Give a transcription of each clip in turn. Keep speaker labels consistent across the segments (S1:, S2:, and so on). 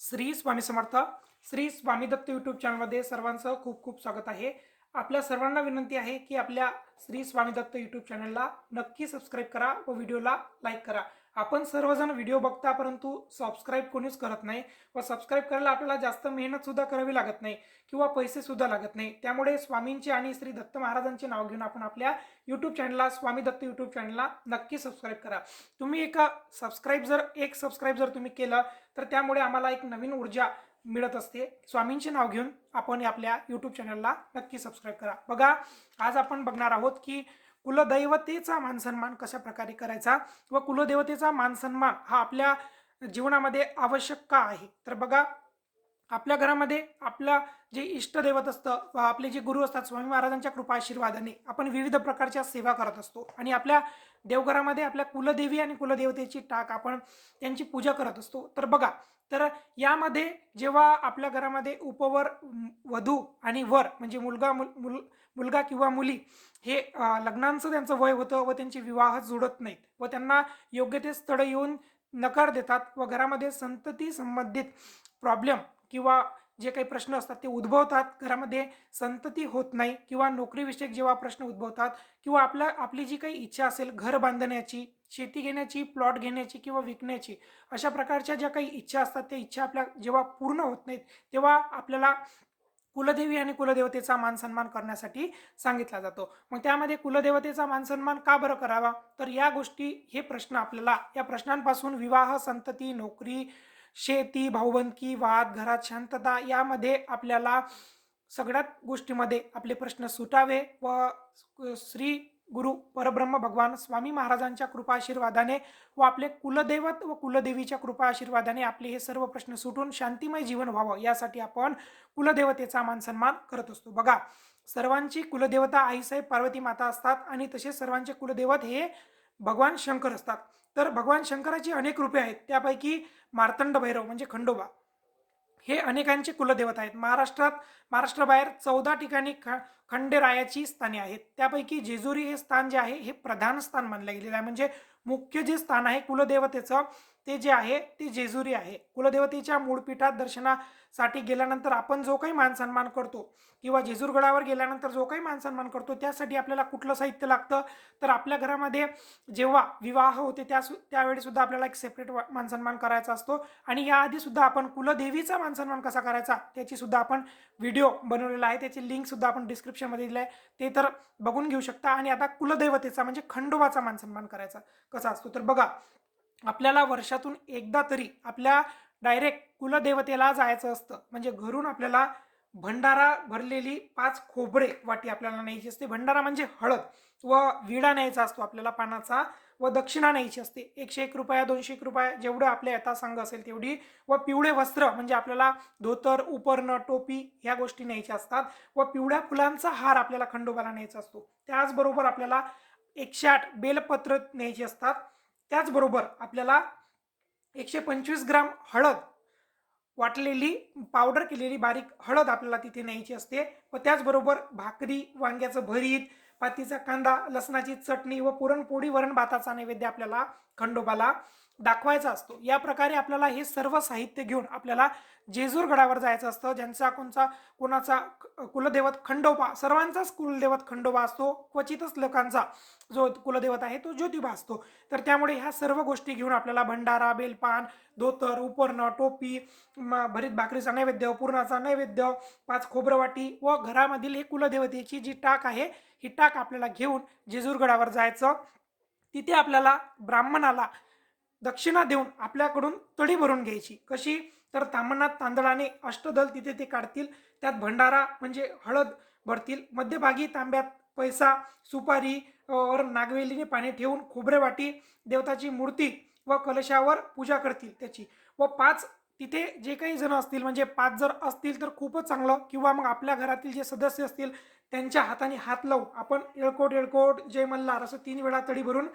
S1: Shri Swami Samarth Shri Swami Datta YouTube चॅनलमध्ये सर्वांचं खूप खूप स्वागत आहे. आपल्या सर्वांना विनंती आहे की आपल्या श्री स्वामी दत्त यूट्यूब चॅनलला नक्की सबस्क्राईब करा व व्हिडिओला लाईक करा. आपण सर्वजण व्हिडिओ बघता परंतु सबस्क्राईब कोणीच करत नाही. व सबस्क्राईब करायला आपल्याला जास्त मेहनत सुद्धा करावी लागत नाही किंवा पैसे सुद्धा लागत नाही. त्यामुळे स्वामींचे आणि श्री दत्त महाराजांचे नाव घेऊन आपण आपल्या यूट्यूब चॅनलला स्वामी दत्त यूट्यूब चॅनलला नक्की सबस्क्राईब करा. तुम्ही एका सबस्क्राईब जर एक सबस्क्राईब जर तुम्ही केलं तर त्यामुळे आम्हाला एक नवीन ऊर्जा मिळत असते. स्वामींचे नाव घेऊन आपण आपल्या यूट्यूब चॅनलला नक्की सबस्क्राईब करा. बघा आज आपण बघणार आहोत की कुलदैवतेचा मानसन्मान कशा प्रकारे करायचा व कुलदेवतेचा मानसन्मान हा आपल्या जीवनामध्ये आवश्यक का आहे? तर बघा आपल्या घरामध्ये आपला जे इष्टदैवत असतं व आपले जे गुरु असतात स्वामी महाराजांच्या कृपा आशीर्वादाने आपण विविध प्रकारच्या सेवा करत असतो. आणि आपल्या देवघरामध्ये आपल्या कुलदेवी आणि कुलदेवतेची टाक आपण त्यांची पूजा करत असतो. तर बघा तर यामध्ये जेव्हा आपल्या घरामध्ये उपवर वधू आणि वर म्हणजे मुलगा मुल मुल- मुलगा किंवा मुली हे लग्नांचं त्यांचं वय होतं व त्यांचे विवाह जुळत नाहीत व त्यांना योग्य ते स्थळ येऊन नकार देतात व घरामध्ये संतती संबंधित प्रॉब्लेम किंवा जे काही प्रश्न असतात ते उद्भवतात. घरामध्ये संतती होत नाही किंवा नोकरीविषयक जेव्हा प्रश्न उद्भवतात किंवा आपल्या आपली जी काही इच्छा असेल घर बांधण्याची शेती घेण्याची प्लॉट घेण्याची किंवा विकण्याची अशा प्रकारच्या ज्या काही इच्छा असतात त्या इच्छा आपल्या जेव्हा पूर्ण होत नाहीत तेव्हा आपल्याला कुलदेवी आणि कुलदेवतेचा मानसन्मान करण्यासाठी सांगितला जातो. मग त्यामध्ये कुलदेवतेचा मानसन्मान का बरं करावा? तर या गोष्टी हे प्रश्न आपल्याला या प्रश्नांपासून विवाह संतती नोकरी शेती भाऊबंदकी वाद घरात शांतता यामध्ये आपल्याला सगळ्यात गोष्टीमध्ये आपले प्रश्न सुटावे व श्री गुरु परब्रह्म भगवान स्वामी महाराजांच्या कृपा आशीर्वादाने व आपले कुलदैवत व कुलदेवीच्या कृपा आशीर्वादाने आपले हे सर्व प्रश्न सुटून शांतिमय जीवन व्हावं यासाठी आपण कुलदेवतेचा मान सन्मान करत असतो. बघा सर्वांची कुलदेवता आईसाहेब पार्वती माता असतात आणि तसेच सर्वांचे कुलदैवत हे भगवान शंकर असतात. तर भगवान शंकराची अनेक रूपे आहेत. त्यापैकी मार्तंड भैरव म्हणजे खंडोबा. हे अनेकांचे कुलदेवत आहेत. महाराष्ट्रात महाराष्ट्राबाहेर चौदा ठिकाणी ख खंडेरायाची स्थाने आहेत. त्यापैकी जेजुरी हे स्थान जे आहे हे प्रधान स्थान मानलं गेलेलं आहे. म्हणजे मुख्य जे स्थान आहे कुलदेवतेचं ते जे आहे ते जेजुरी आहे. कुलदेवतेच्या मूळपीठात दर्शनासाठी गेल्यानंतर आपण जो काही मानसन्मान करतो किंवा जेजूरगडावर गेल्यानंतर जो काही मानसन्मान करतो त्यासाठी आपल्याला कुठलं साहित्य लागतं? तर आपल्या घरामध्ये जेव्हा विवाह होते त्या त्यावेळी सुद्धा आपल्याला एक सेपरेट मानसन्मान करायचा असतो. आणि याआधी सुद्धा आपण कुलदेवीचा मानसन्मान कसा करायचा त्याची सुद्धा आपण व्हिडिओ बनवलेला आहे. त्याची लिंक सुद्धा आपण डिस्क्रिप्शनमध्ये दिलं आहे ते तर बघून घेऊ शकता. आणि आता कुलदैवतेचा म्हणजे खंडोबाचा मानसन्मान करायचा कसा असतो? तर बघा आपल्याला वर्षातून एकदा तरी आपल्या डायरेक्ट कुलदेवतेला जायचं असतं. म्हणजे घरून आपल्याला भंडारा भरलेली पाच खोबरे वाटी आपल्याला न्यायची असते. भंडारा म्हणजे हळद व विडा न्यायचा असतो आपल्याला पानाचा व दक्षिणा न्यायची असते. एकशे एक रुपया दोनशे एक रुपया जेवढं आपल्या यथासांग असेल तेवढी व पिवळे वस्त्र म्हणजे आपल्याला धोतर उपरणं टोपी ह्या गोष्टी न्यायच्या असतात व पिवळ्या फुलांचा हार आपल्याला खंडोबाला न्यायचा असतो. त्याचबरोबर आपल्याला एकशे आठ बेलपत्र न्यायची असतात. त्याचबरोबर आपल्याला एकशे पंचवीस ग्राम हळद वाटलेली पावडर केलेली बारीक हळद आपल्याला तिथे न्यायची असते व त्याचबरोबर भाकरी वांग्याचं भरीत पातीचा कांदा लसणाची चटणी व पुरणपोळी वरण भाताचा नैवेद्य आपल्याला खंडोबाला दाखवायचा असतो. या प्रकारे आपल्याला हे सर्व साहित्य घेऊन आपल्याला जेजूर गडावर जायचं असतं. ज्यांचा कोणचा कोणाचा कुलदैवत खंडोबा सर्वांचाच कुलदैवत खंडोबा असतो. क्वचितच लोकांचा जो कुलदैवत आहे तो ज्योतिबा असतो. तर त्यामुळे ह्या सर्व गोष्टी घेऊन आपल्याला भंडारा बेलपान धोतर उपरणं टोपी भरीत भाकरीचा नैवेद्य पूर्णाचा नैवेद्य पाच खोबरवाटी व घरामधील हे कुलदेवतेची जी टाक आहे ही टाक आपल्याला घेऊन जेजूरगडावर जायचं. तिथे आपल्याला ब्राह्मणाला दक्षिणा देऊन आपल्याकडून तडी भरून घ्यायची. कशी? तर तामणात तांदळाने अष्टदल तिथे ते काढतील. त्यात भंडारा म्हणजे हळद भरतील. मध्यभागी तांब्यात पैसा सुपारी वर नागवेलीने पाणी ठेवून खोबरे वाटी देवताची मूर्ती व कलशावर पूजा करतील त्याची. व पाच तिथे जे काही जण असतील म्हणजे पाच जर असतील तर खूपच चांगलं. किंवा मग आपल्या घरातील जे सदस्य असतील त्यांच्या हाताने हात लावून आपण येळकोट येळकोट जय मल्हार असं तीन वेळा तडी भरून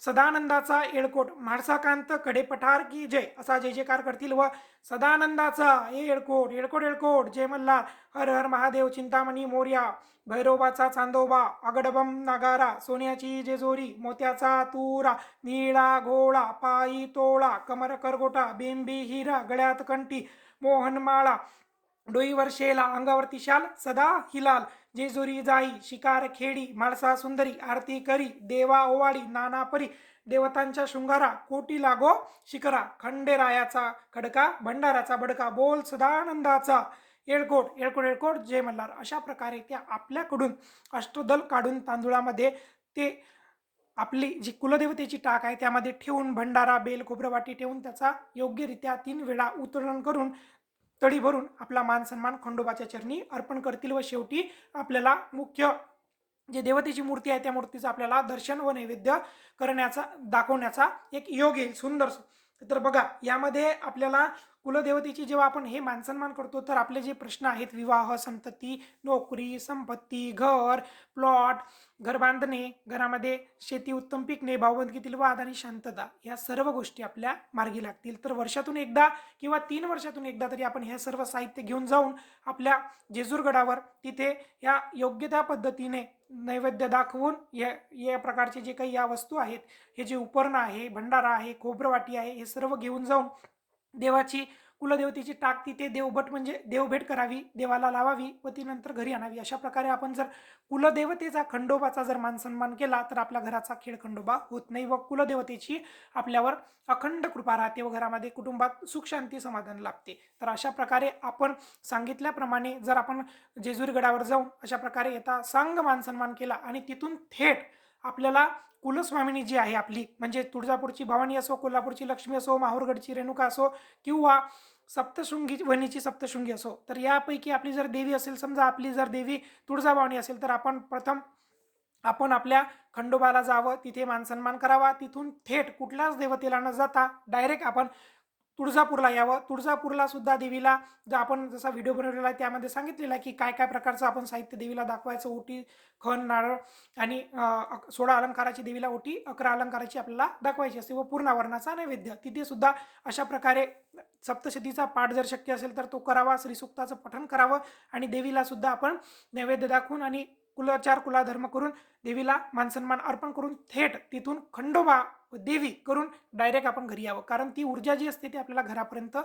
S1: सदानंदाचा येळकोट. म्हाळसाकांत कडेपठार की जय? असा जय जयकार करतील व सदानंदाचा येळकोट येळकोट येळकोट. जय मल्हार. हर हर महादेव चिंतामणी मोर्या. भैरोबाचा चांदोबा अगडबम नगारा. सोन्याची जेजोरी मोत्याचा तुरा. निळा घोळा पायी तोळा. कमर करगोटा बेंबी हिरा गळ्यात कंठी. मोहनमाळा. डोईवर शेला अंगावरती शाल सदा हिलाल. जेजुरी जाई शिकार खेडी माळसा सुंदरी आरती करी देवा ओवाळी नाना परी देवतांच्या शृंगारा कोटी लागो शिखरा खंडेरायाचा खडका भंडाराचा बडका बोल सदानंदाचा. येळकोट येळकोट येळकोट जय मल्हार. अशा प्रकारे त्या आपल्याकडून अष्टदल काढून तांदूळामध्ये ते आपली जी कुलदेवतेची टाक आहे त्यामध्ये ठेवून भंडारा बेल खोबरवाटी ठेवून त्याचा योग्यरित्या तीन वेळा उतरण करून तडी भरून आपला मान सन्मान खंडोबाच्या चरणी अर्पण करतील व शेवटी आपल्याला मुख्य जे देवतेची मूर्ती आहे त्या मूर्तीचं आपल्याला दर्शन व नैवेद्य करण्याचा दाखवण्याचा एक योग येईल. सुंदर. तर बघा यामध्ये आपल्याला कुलदेवतेची जेव्हा आपण हे मानसन्मान करतो तर आपले जे प्रश्न आहेत विवाह संतती नोकरी संपत्ती घर प्लॉट घर बांधणे घरामध्ये शेती उत्तम पिकणे भावबंदकीतील वाद आणि शांतता या सर्व गोष्टी आपल्या मार्गी लागतील. तर वर्षातून एकदा किंवा तीन वर्षातून एकदा तरी आपण हे सर्व साहित्य घेऊन जाऊन आपल्या जेजूरगडावर तिथे या योग्य त्या पद्धतीने नैवेद्य दाखवून या या प्रकारचे जे काही या वस्तू आहेत हे जे उपर्ण आहे भंडारा आहे खोबरवाटी आहे हे सर्व घेऊन जाऊन देवाची कुलदेवतेची टाक तिथे देवभट म्हणजे देवभेट करावी देवाला लावावी व ती नंतर घरी आणावी. अशा प्रकारे आपण जर कुलदेवतेचा खंडोबाचा जर मानसन्मान केला तर आपल्या घराचा खेळ खंडोबा होत नाही व कुलदेवतेची आपल्यावर अखंड कृपा राहते व घरामध्ये कुटुंबात सुख शांती समाधान लाभते. तर अशा प्रकारे आपण सांगितल्याप्रमाणे जर आपण जेजुरीगडावर जाऊन अशा प्रकारे येता सांग मानसन्मान केला आणि तिथून थेट आपल्याला कुलस्वामिनी जी आहे आपली म्हणजे तुळजापूरची भवानी असो कोल्हापूरची लक्ष्मी असो माहूरगडची रेणुका असो किंवा सप्तशृंगी वणीची सप्तशृंगी असो तर यापैकी आपली जर देवी असेल समजा आपली जर देवी तुळजाभवानी असेल तर आपण प्रथम आपण आपल्या खंडोबाला जावं तिथे मानसन्मान करावा तिथून थेट कुठल्याच देवतेला न जाता डायरेक्ट आपण तुळजापूरला यावं. तुळजापूरला सुद्धा देवीला जर आपण जसा व्हिडिओ बनवलेला आहे त्यामध्ये सांगितलेला आहे की काय काय प्रकारचं आपण साहित्य देवीला दाखवायचं ओटी खण नारळ आणि अक- सोळा अलंकाराची देवीला ओटी अकरा अलंकाराची आपल्याला दाखवायची असते व पूर्णावरणाचा नैवेद्य. तिथे सुद्धा अशा प्रकारे सप्तशतीचा पाठ जर शक्य असेल तर तो करावा श्रीसुक्ताचं पठण करावं आणि देवीला सुद्धा आपण नैवेद्य दाखवून आणि कुलाचार कुलाधर्म करून देवीला मानसन्मान अर्पण करून थेट तिथून खंडोबा व देवी करून डायरेक्ट आपण घरी यावं. कारण ती ऊर्जा जी असते ती आपल्याला घरापर्यंत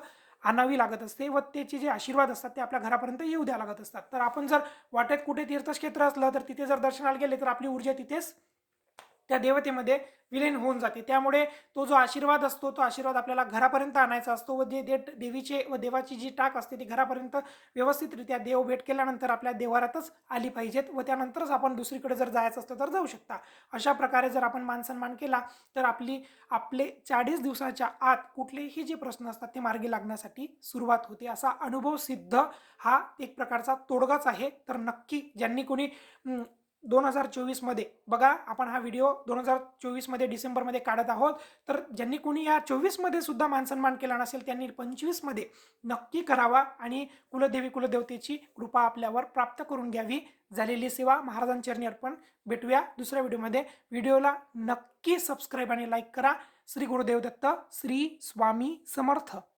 S1: आणावी लागत असते व त्याचे जे आशीर्वाद असतात ते आपल्या घरापर्यंत येऊ द्या लागत असतात. तर आपण जर वाटेत कुठे तीर्थक्षेत्र असलं तर तिथे जर दर्शनाला गेले तर आपली ऊर्जा तिथेच त्या देवतेमध्ये विलीन होऊन जाते. त्यामुळे तो जो आशीर्वाद असतो तो आशीर्वाद आपल्याला घरापर्यंत आणायचा असतो व दे दे देवीचे व देवाची जी टाक असते ती घरापर्यंत व्यवस्थितरित्या देव भेट केल्यानंतर आपल्या देवारातच आली पाहिजेत व त्यानंतरच आपण दुसरीकडे जर जायचं असतं तर जाऊ शकता. अशा प्रकारे जर आपण मानसन्मान केला तर आपली आपले चाळीस दिवसाच्या आत कुठलेही जे प्रश्न असतात ते मार्गी लागण्यासाठी सुरुवात होते. असा अनुभव सिद्ध हा एक प्रकारचा तोडगाच आहे. तर नक्की ज्यांनी कोणी दोन हजार चोवीसमध्ये. बघा आपण हा व्हिडिओ दोन हजार चोवीसमध्ये डिसेंबरमध्ये काढत आहोत. तर ज्यांनी कोणी या चोवीसमध्ये सुद्धा मानसन्मान केला नसेल त्यांनी पंचवीसमध्ये नक्की करावा आणि कुलदेवी कुलदेवतेची कृपा आपल्यावर प्राप्त करून घ्यावी. झालेली सेवा महाराजांचरणी अर्पण. भेटूया दुसऱ्या व्हिडिओमध्ये व्हिडिओला नक्की सबस्क्राईब आणि लाईक करा. श्री गुरुदेव दत्त श्री स्वामी समर्थ.